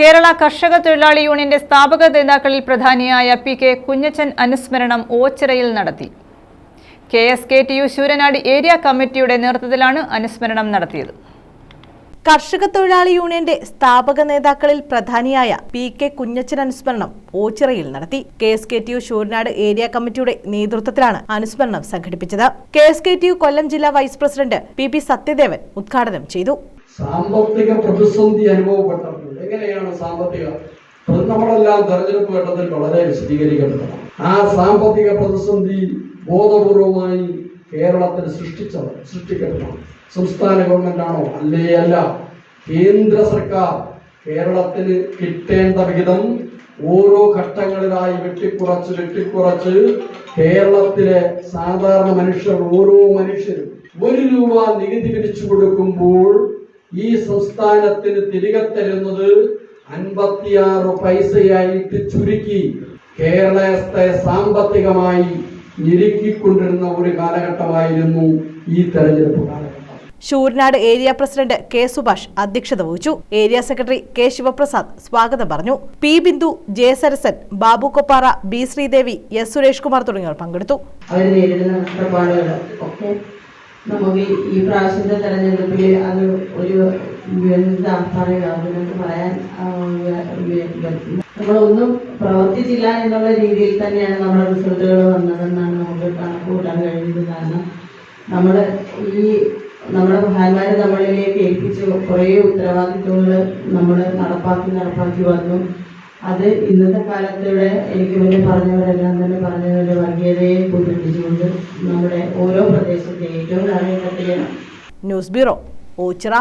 കേരള കർഷക തൊഴിലാളി യൂണിയന്റെ സ്ഥാപക നേതാക്കളിൽ പ്രധാനിയായ പി കെ കുഞ്ഞച്ചൻ അനുസ്മരണം ഓച്ചിറയിൽ നടത്തി. K S K T U Sooranad area കമ്മിറ്റിയുടെ നേതൃത്വത്തിലാണ് അനുസ്മരണം നടത്തിയത്. കർഷക തൊഴിലാളി യൂണിയന്റെ സ്ഥാപക നേതാക്കളിൽ പ്രധാനിയായ പി കെ കുഞ്ഞച്ചൻ അനുസ്മരണം ഓച്ചിറയിൽ നടത്തി. K S K T U Sooranad area കമ്മിറ്റിയുടെ നേതൃത്വത്തിലാണ് അനുസ്മരണം സംഘടിപ്പിച്ചത്. K S K T U Kollam ജില്ലാ vice president P P Sathyadevan ഉദ്ഘാടനം ചെയ്തു. സാമ്പത്തിക പ്രതിസന്ധി അനുഭവപ്പെട്ടപ്പോൾ എങ്ങനെയാണ് സാമ്പത്തിക നമ്മളെല്ലാം തെരഞ്ഞെടുപ്പ് ഘട്ടത്തിൽ വളരെ വിശദീകരിക്കപ്പെട്ടതാണ് ആ സാമ്പത്തിക പ്രതിസന്ധി ബോധപൂർവമായി കേരളത്തിൽ സൃഷ്ടിച്ചത് സൃഷ്ടിക്കപ്പെടണം സംസ്ഥാന ഗവൺമെന്റ് ആണോ അല്ലേ അല്ല. കേന്ദ്ര സർക്കാർ കേരളത്തിന് കിട്ടേണ്ട വിഹിതം ഓരോ ഘട്ടങ്ങളിലായി വെട്ടിക്കുറച്ച് വെട്ടിക്കുറച്ച് കേരളത്തിലെ സാധാരണ മനുഷ്യർ ഓരോ മനുഷ്യരും ഒരു രൂപ നികുതി പിരിച്ചു കൊടുക്കുമ്പോൾ ഈ സംസ്ഥാനത്തിന് തിരികെ തരുന്നത് അൻപത്തിയാറ് പൈസയായിട്ട് ചുരുക്കി കേരളത്തെ സാമ്പത്തികമായി ഞെരുക്കിക്കൊണ്ടിരുന്ന ഒരു കാലഘട്ടമായിരുന്നു ഈ തെരഞ്ഞെടുപ്പ് കാലഘട്ടം. Sooranad area president K Subhash അധ്യക്ഷത വഹിച്ചു. ഏരിയ സെക്രട്ടറി കെ ശിവപ്രസാദ് സ്വാഗതം പറഞ്ഞു. P Bindu J Sarasan Babu Koppara B Sreedevi S Suresh Kumar തുടങ്ങിയവർ പങ്കെടുത്തു. നമുക്ക് ഈ- പ്രാവശ്യത്തെ തെരഞ്ഞെടുപ്പിൽ അത് ഒരു എന്താ പറയാൻ നമ്മളൊന്നും പ്രവർത്തിച്ചില്ല എന്നുള്ള രീതിയിൽ തന്നെയാണ് നമ്മുടെ റിസൾട്ടുകൾ വന്നതെന്നാണ് നമുക്ക് കണക്ക് കൂട്ടാൻ കഴിയുന്നത് കാരണം നമ്മൾ ഈ നമ്മുടെ മഹാന്മാർ നമ്മളിലേക്ക് ഏൽപ്പിച്ച കുറേ ഉത്തരവാദിത്വങ്ങൾ നമ്മൾ നടപ്പാക്കി നടപ്പാക്കി വന്നു. അത് ഇന്നത്തെ കാലത്തൂടെ എനിക്ക് മുന്നേ പറഞ്ഞവരെല്ലാം തന്നെ പറഞ്ഞവരുടെ വർഗീയതയെ കൂട്ടിപ്പിടിച്ചുകൊണ്ട് നമ്മുടെ ഓരോ പ്രദേശത്തെ ഏറ്റവും കാലഘട്ടത്തിലും ന്യൂസ് ബ്യൂറോ ഓച്ചിറ.